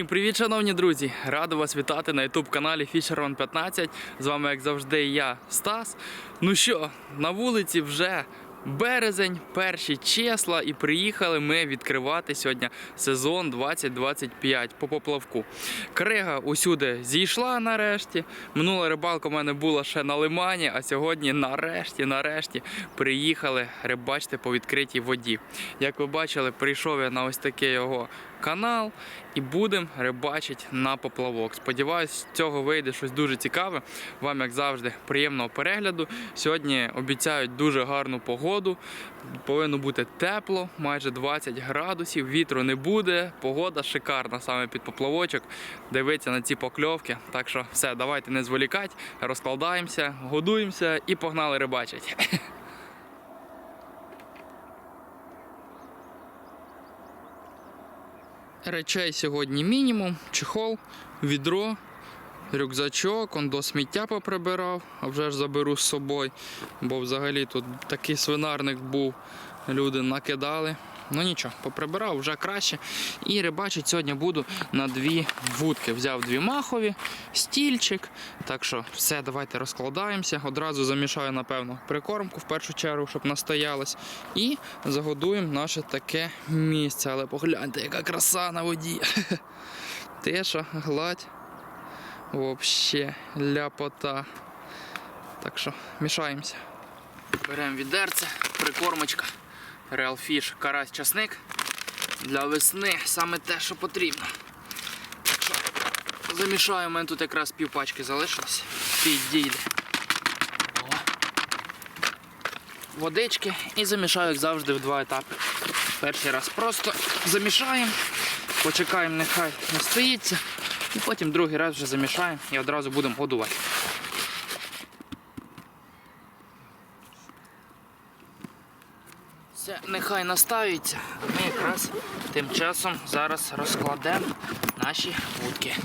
Всім привіт, шановні друзі! Радий вас вітати на youtube каналі Fisherman 15. З вами, як завжди, я, Стас. Ну що, на вулиці вже березень, перші числа, і приїхали ми відкривати сьогодні сезон 2025 по поплавку. Крига усюди зійшла нарешті. Минула рибалка у мене була ще на лимані, а сьогодні нарешті, нарешті приїхали рибачити по відкритій воді. Як ви бачили, прийшов я на ось такий його канал і будемо рибачити на поплавок. Сподіваюсь, з цього вийде щось дуже цікаве. Вам, як завжди, приємного перегляду. Сьогодні обіцяють дуже гарну погоду. Повинно бути тепло, майже 20 градусів, вітру не буде. Погода шикарна саме під поплавочок. Дивіться на ці покльовки. Так що все, давайте не зволікати, розкладаємося, годуємося і погнали рибачити. Речей сьогодні мінімум: чехол, відро, рюкзачок, он до сміття поприбирав, а вже ж заберу з собою, бо взагалі тут такий свинарник був, люди накидали. Ну нічого, поприбирав вже краще. І рибачить сьогодні буду на дві вудки. Взяв дві махові, стільчик. Так що все, давайте розкладаємося. Одразу замішаю, напевно, прикормку в першу чергу, щоб настоялась. І загодуємо наше таке місце. Але погляньте, яка краса на воді. Тиша, гладь. Вообще ляпота. Так що мішаємося. Беремо відерце, прикормочка. Real Fish, карась часник. Для весни саме те, що потрібно. Замішаю, у мене тут якраз півпачки залишилось. Підійде. Водички і замішаю, як завжди, в два етапи. Перший раз просто замішаємо, почекаємо, нехай настоїться, і потім другий раз вже замішаємо і одразу будемо годувати. Все, нехай наставиться. Ми якраз тим часом зараз розкладемо наші вудки.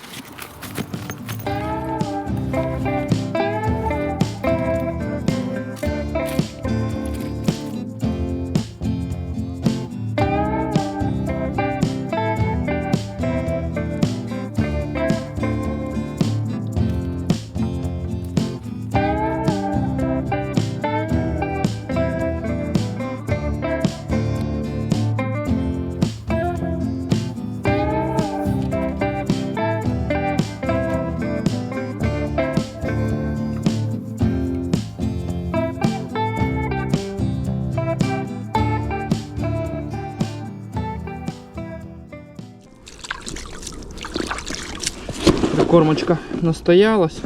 Кормочка настоялась,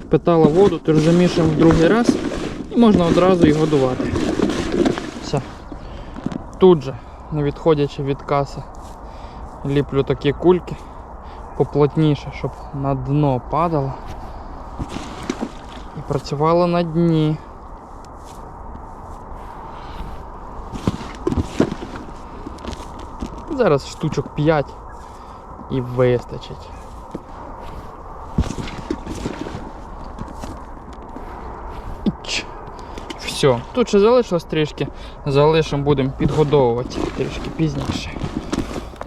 впитала воду, тож замішуємо в другий раз і можна одразу її годувати. Все. Тут же, не відходячи від каси, ліплю такі кульки поплотніше, щоб на дно падало і працювало на дні. Зараз штучок 5 і вистачить. Все, тут ще залишилось трішки, залишимо, будемо підгодовувати трішки пізніше.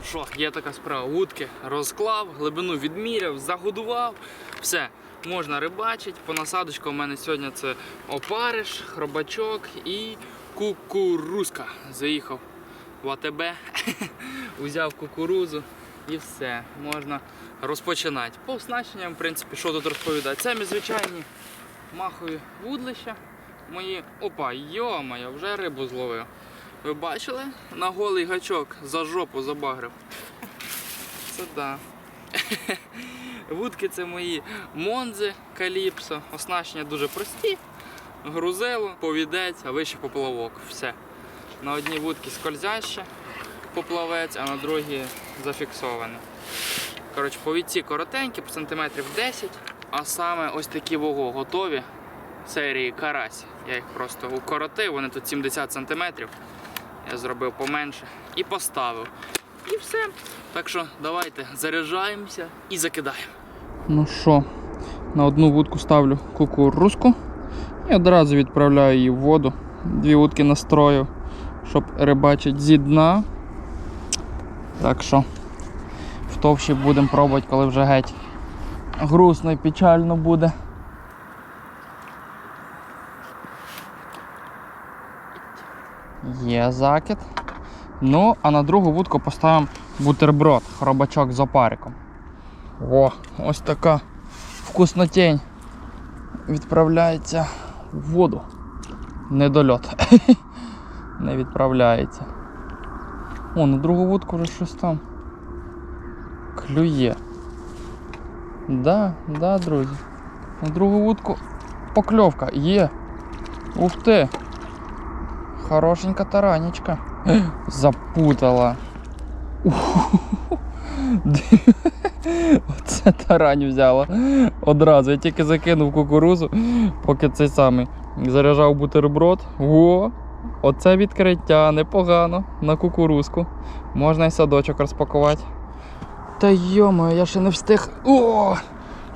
Що, є така справа, вудки розклав, глибину відміряв, загодував, все, можна рибачити. По насадочку у мене сьогодні це опариш, хробачок і кукурузка. Заїхав в АТБ, взяв кукурузу і все, можна розпочинати. По оснащенням, в принципі, що тут розповідати? Ми звичайні махові вудлища. Мої. Опа, йомаю, вже рибу зловив. Ви бачили? На голий гачок за жопу забагрив. Це да. Вудки це мої монзи каліпсо. Оснащення дуже прості. Грузило, повідець, а вище поплавок. Все. На одній вудці скользяще поплавець, а на другій зафіксований. Коротше, повідці коротенькі, по сантиметрів 10, а саме ось такі вого готові серії карась. Я їх просто укоротив, вони тут 70 сантиметрів. Я зробив поменше і поставив. І все. Так що давайте заряджаємося і закидаємо. Ну що, на одну вудку ставлю кукурузку і одразу відправляю її в воду. Дві вудки настрою, щоб рибачить зі дна. Так що в будемо пробувати, коли вже геть грустно і печально буде. Є закид. Ну, а на другу вудку поставимо бутерброд, хробачок з опариком. О, ось така вкуснотень відправляється в воду. Недольот. Не відправляється. О, на другу вудку вже щось там клює. Да, да, друзі. На другу вудку покльовка є. Ух ти! Хорошенька таранечка. Запутала. Оце тарань взяла. Одразу. Я тільки закинув кукурузу, поки цей самий заряджав бутерброд. О! Оце відкриття непогано на кукурузку. Можна і садочок розпакувати. Та йомо, я ще не встиг. О!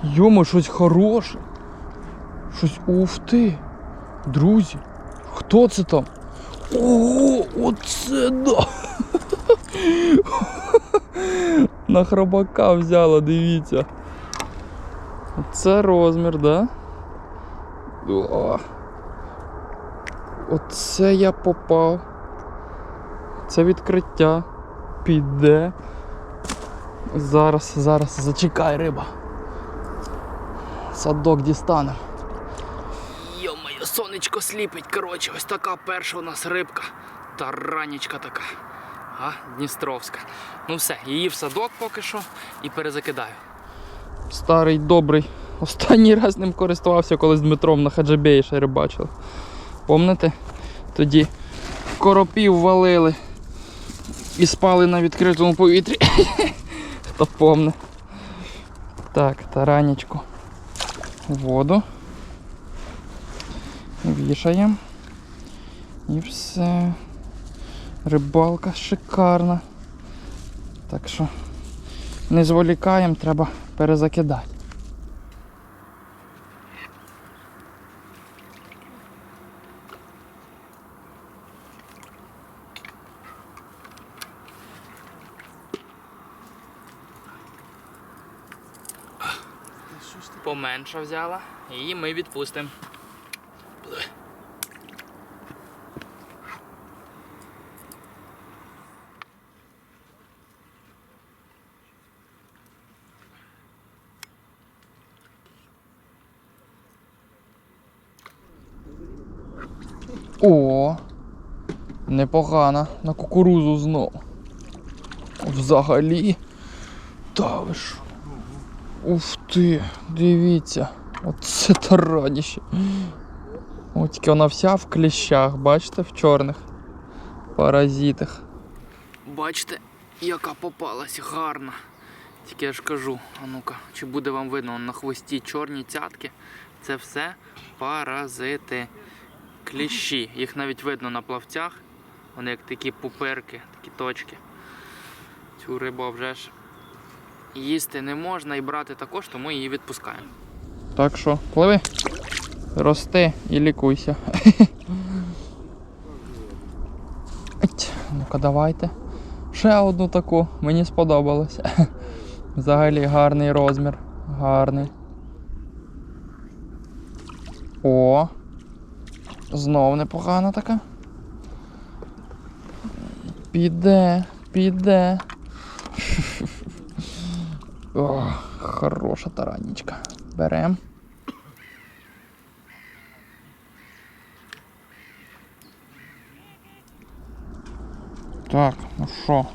Йомо, щось хороше. Щось уф ти. Друзі, хто це там? Ого, оце да! На хробака взяла, дивіться. Оце розмір, да? О. Оце я попав. Це відкриття. Піде. Зараз, зараз, зачекай, риба. Садок дістане. Йо-моє, сонечко сліпить. Коротше, ось така перша у нас рибка. Таранічка така. А, Дністровська. Ну все, її в садок поки що і перезакидаю. Старий добрий. Останній раз ним користувався, коли з Дмитром на Хаджабеї ще рибачили. Помните? Тоді коропів валили і спали на відкритому повітрі. Хто помне. Так, таранечку воду. Вішаємо. І все. Рибалка шикарна. Так що не зволікаємо, треба перезакидати. Поменша взяла і ми відпустимо. О, непогано. На кукурузу знов. Взагалі. Та ви що? Ух ти, дивіться. Оце тараніще. О, тільки вона вся в кліщах, бачите, в чорних паразитах. Бачите, яка попалась гарна. Тільки я ж кажу, а ну-ка, чи буде вам видно на хвості чорні цятки? Це все паразити. Кліщі. Їх навіть видно на плавцях. Вони як такі пуперки, такі точки. Цю рибу вже ж їсти не можна і брати також, тому її відпускаємо. Так що, пливи, рости і лікуйся. Ну-ка, давайте. Ще одну таку, мені сподобалось. Взагалі гарний розмір. Гарний. О! Знов непогана така. Піде, піде. О, хороша таранічка. Берем. Так, ну що?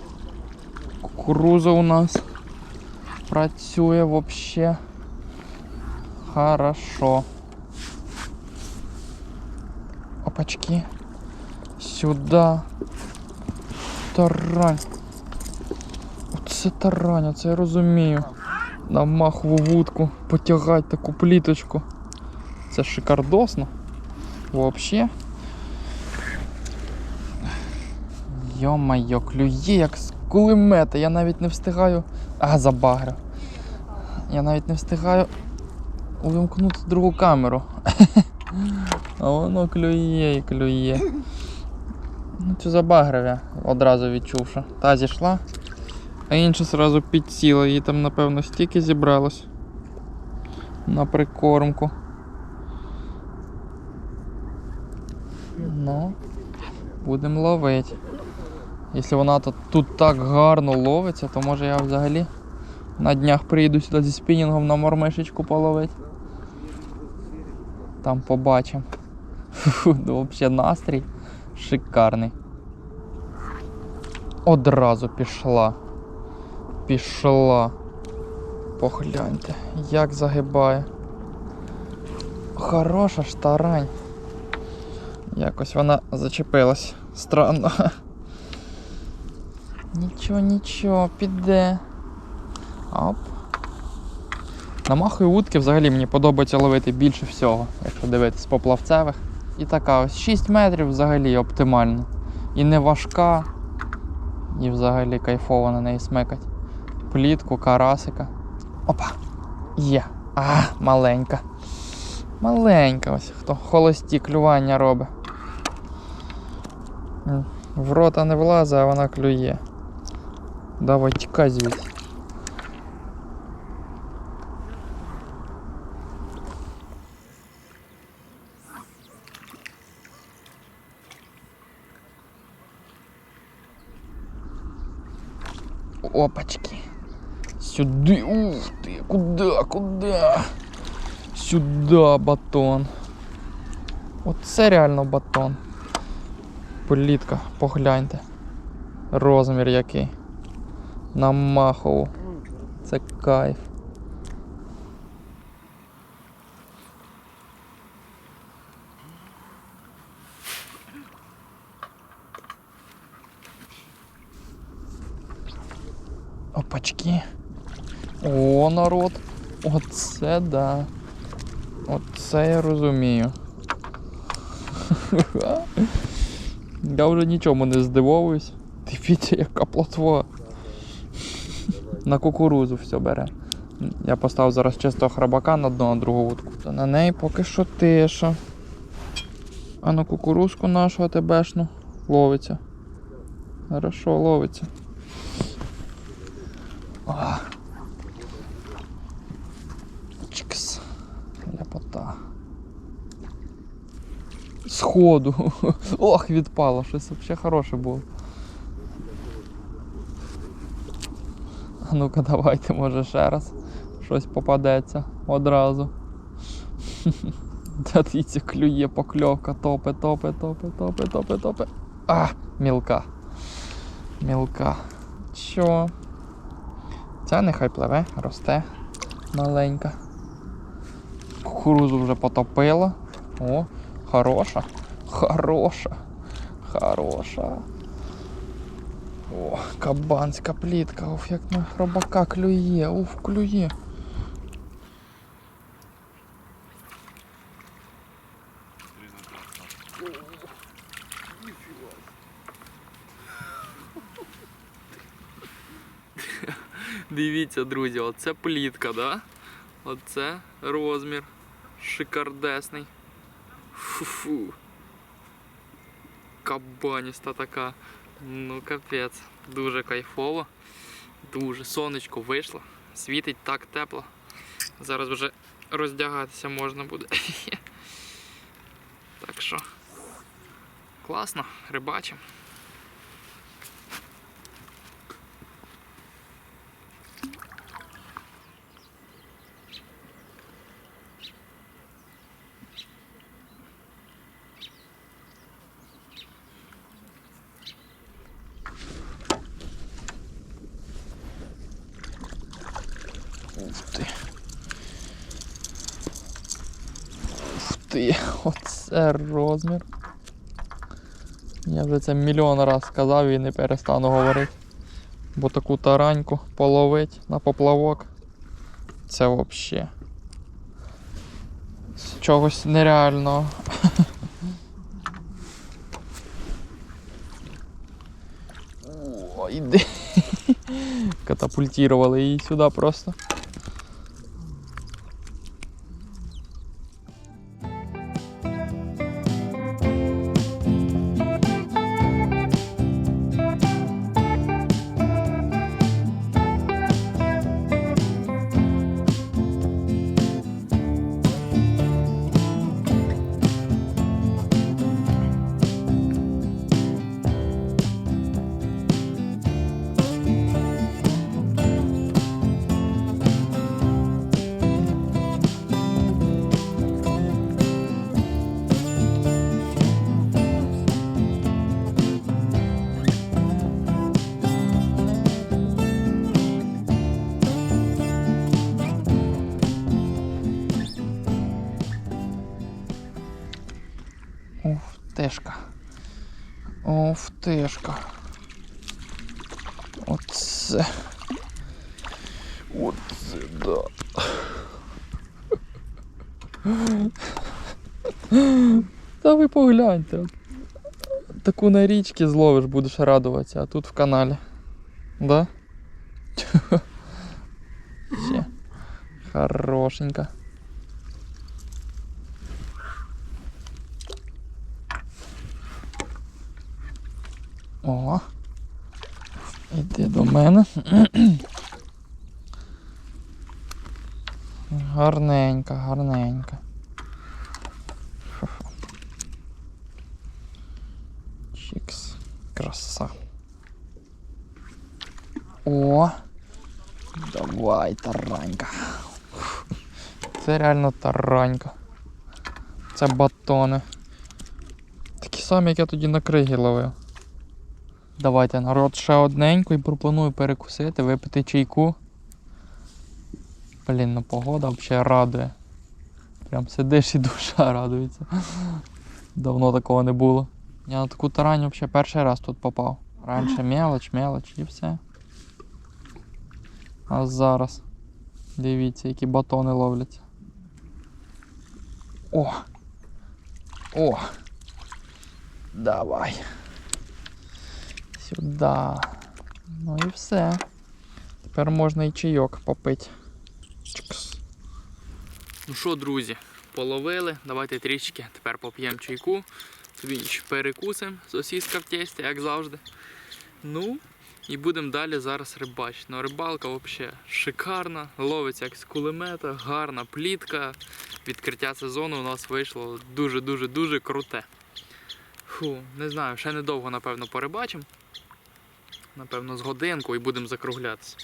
Кукуруза у нас працює вообще хорошо. Опачки. Сюда. Тарань. Оце тарань, оце я розумію. На махову вудку потягати таку пліточку. Це шикардосно. Вообще. Йо-майо, клює як з кулемета. Я навіть не встигаю. А, забагрив. Я навіть не встигаю увімкнути другу камеру. А воно клює і клює. Ну, цю забагрив я одразу відчув, що та зійшла. А інша сразу підсіла, їй там, напевно, стільки зібралось на прикормку. Ну, будемо ловити. Якщо вона тут, тут так гарно ловиться, то може я взагалі на днях приїду сюди зі спінінгом на мормишечку половити. Там побачимо. Ну, взагалі настрій шикарний. Одразу пішла. Пішла. Погляньте, як загибає. Хороша ж тарань. Якось вона зачепилась. Странно. Нічого, нічого, піде. Оп. На махові вудки взагалі мені подобається ловити більше всього, якщо дивитись по плавцевих. І така ось 6 метрів взагалі оптимально. І не важка, і взагалі кайфово на неї смикать. Плітку, карасика. Опа! Є. А, маленька. Маленька ось хто холості клювання робить. В рота не влазить, а вона клює. Давай тікай звідси. Опачки. Сюди. Ух ты, куда, куда? Сюда батон. Оце реально батон. Політка, погляньте. Розмір який. На махову. Це кайф. Опачки. О, народ. Оце да. Оце я розумію. Я вже нічому не здивовуюсь. Дивіться, яка плотва. На кукурузу все бере. Я поставив зараз чистого храбака на дно, на другу вудку. То на неї поки що тиша. А на кукурузку нашу АТБшну ловиться. Хорошо ловиться. А. Чикс. Ляпота. Сходу. Ох, відпало, щось взагалі хороше було. А ну-ка давайте, може ще раз. Щось попадеться одразу. Та дивіться, клює покльовка, топе, топе, топе, топе, топе, топе. А, мілка. Мілка. Що? Ця нехай пливе, росте маленька. Кукурузу вже потопила. О, хороша. Хороша. Хороша. О, кабанська плітка. Уф, як на хробака клює. Уф, клює. Дивіться, друзі, оце плітка, да? Оце розмір. Шикардесний. Фу-фу. Кабаніста така. Ну капець. Дуже кайфово. Дуже сонечко вийшло. Світить так тепло. Зараз вже роздягатися можна буде. Так що класно, рибачимо. Ух ти. Ух ти, оце розмір. Я вже це мільйон раз сказав і не перестану говорити. Бо таку тараньку половить на поплавок. Це взагалі. З чогось нереального. О, іди. Катапультировали її сюди просто. Оф, тишка. Оце. Оце, да. Та ви погляньте. Таку на річці зловиш, будеш радуватися, а тут в каналі. Да? Ще. Хорошенько. О. Іди до мене. Гарненька, гарненька. Чікс. Краса. О! Давай, таранька. Це реально таранька. Це батони. Такі самі, як я тоді на криги ловив. Давайте, народ, ще одненько і пропоную перекусити, випити чайку. Блін, ну погода взагалі радує. Прям сидиш і душа радується. Давно такого не було. Я на таку тараню взагалі перший раз тут попав. Раніше мелоч, мелоч і все. А зараз. Дивіться, які батони ловляться. О! О! Давай. Сюди. Ну і все. Тепер можна і чайок попити. Чикс. Ну що, друзі, половили. Давайте трішки тепер поп'ємо чайку. Собі перекусимо. Сосіска в тесті, як завжди. Ну, і будемо далі зараз рибачити. Ну, рибалка взагалі шикарна, ловиться як з кулемета, гарна плітка. Відкриття сезону у нас вийшло дуже-дуже-дуже круте. Фу, не знаю, ще недовго, напевно, порибачимо. Напевно, з годинку і будемо закруглятися.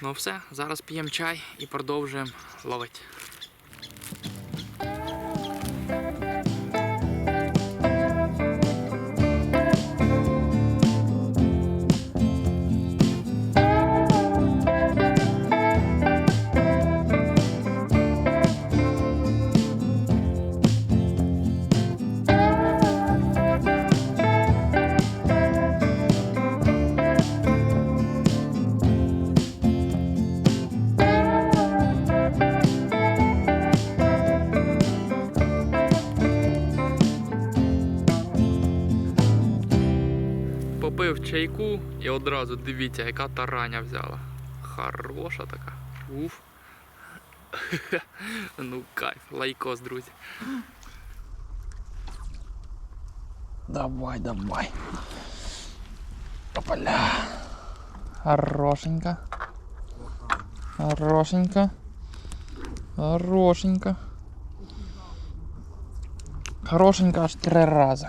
Ну все, зараз п'ємо чай і продовжуємо ловити. Одразу дивіться, яка тараня взяла. Хороша така. Уф. ну кайф, лайкос, друзі. Давай, давай. Опаля. Хорошенько. Хорошенько. Хорошенько. Хорошенько аж три рази.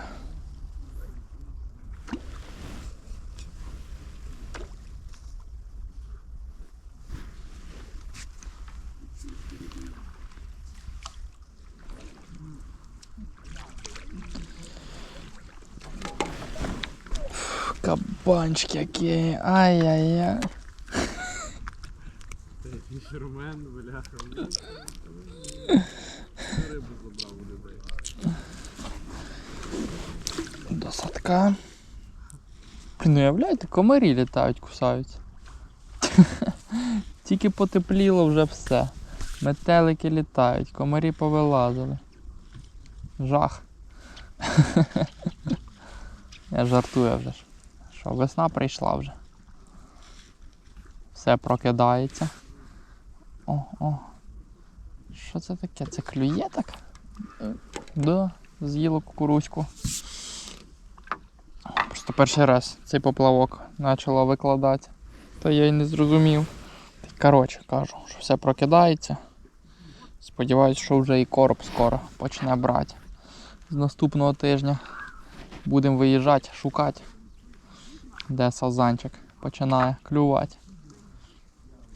Кабанчики які. Ай-яй-яй. Фішермен, бляха. Рибу забрав у людей. До садка. Блін, ну уявляєте, комарі літають, кусаються. Тільки потепліло вже все. Метелики літають, комарі повилазили. Жах. Я жартую вже ж. Що весна прийшла вже. Все прокидається. О, о. Що це таке? Це клює так? Да, з'їло кукурузьку. Просто перший раз цей поплавок почала викладати. То я й не зрозумів. Коротше, кажу, що все прокидається. Сподіваюсь, що вже і короб скоро почне брати. З наступного тижня будемо виїжджати, шукати, де сазанчик починає клювати.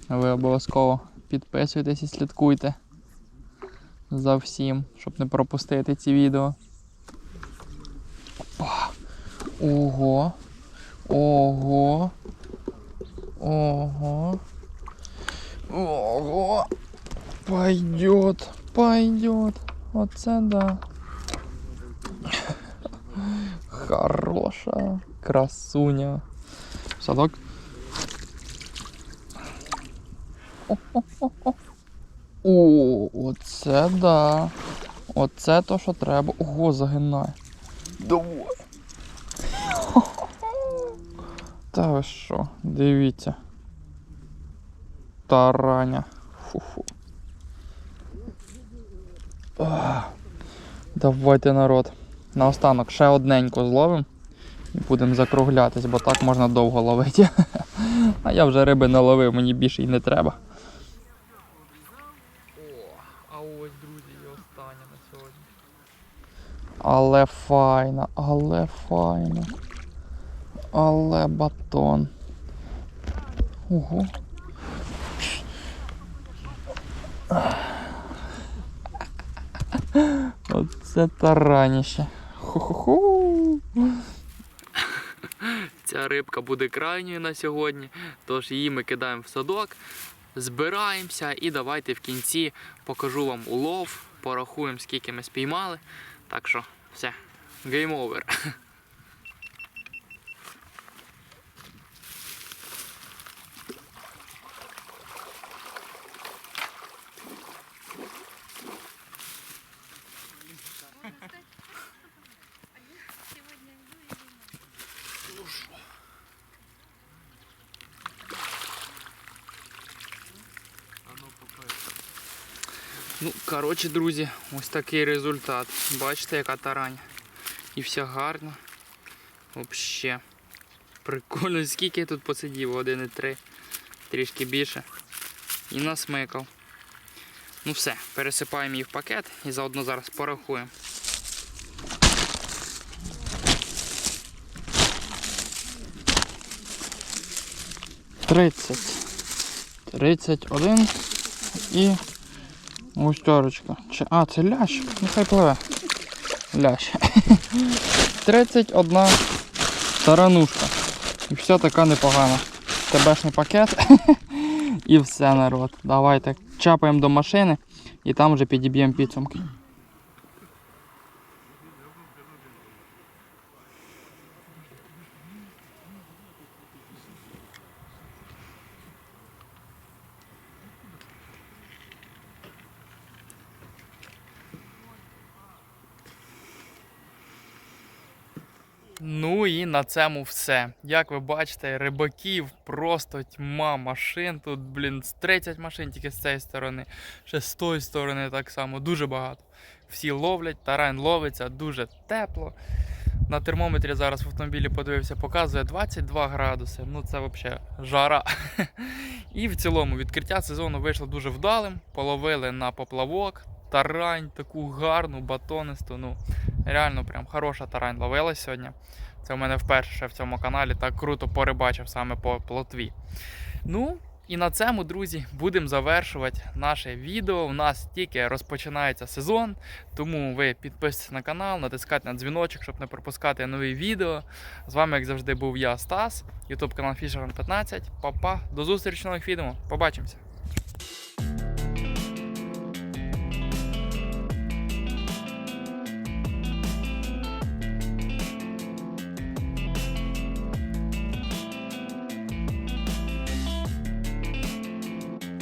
Ви обов'язково підписуйтесь і слідкуйте за всім, щоб не пропустити ці відео. Опа. Ого. Ого. Ого. Ого. Пойдет. Пойдет. Оце да. Хороша. Красуня. Садок. О-о-о-о. О, оце да. Оце то, що треба. Ого, загинає. Давай. Та ви що, дивіться. Тараня. Фу-фу. Давайте, народ. Наостанок ще одненько зловимо. І будемо закруглятись, бо так можна довго ловити. А я вже риби наловив, мені більше й не треба. Але файна, але файна. Але батон. Ого. Оце тараніще. Ху-ху-ху. Ця рибка буде крайньою на сьогодні, тож її ми кидаємо в садок, збираємося і давайте в кінці покажу вам улов, порахуємо, скільки ми спіймали. Так що, все, гейм овер. Ну, коротше, друзі, ось такий результат. Бачите, яка тарань. І все гарно. Взагалі. Прикольно, скільки я тут посидів, 1,3, трішки більше. І насмикав. Ну все, пересипаємо її в пакет і заодно зараз порахуємо. Тридцять. Тридцять один і густерочка. Чи... А, це лящ. Нехай пливе. Лящ. 31 таранушка. І все така непогана. Тебешний пакет. І все, народ. Давайте чапаємо до машини і там вже підіб'ємо підсумки. Ну і на цьому все. Як ви бачите, рибаків просто тьма машин. Тут, блін, з 30 машин тільки з цієї сторони, ще з тої сторони так само, дуже багато. Всі ловлять, тарань ловиться, дуже тепло. На термометрі зараз в автомобілі подивився, показує 22 градуси. Ну це взагалі жара. І в цілому відкриття сезону вийшло дуже вдалим. Половили на поплавок, тарань, таку гарну, батонисту. Ну, реально прям хороша тарань ловилась сьогодні. Це у мене вперше в цьому каналі так круто порибачив саме по плотві. Ну, і на цьому, друзі, будемо завершувати наше відео. У нас тільки розпочинається сезон, тому ви підписуйтесь на канал, натискайте на дзвіночок, щоб не пропускати нові відео. З вами, як завжди, був я, Стас, YouTube канал Fisherman 15. Па-па, до зустрічі в нових відео. Побачимося!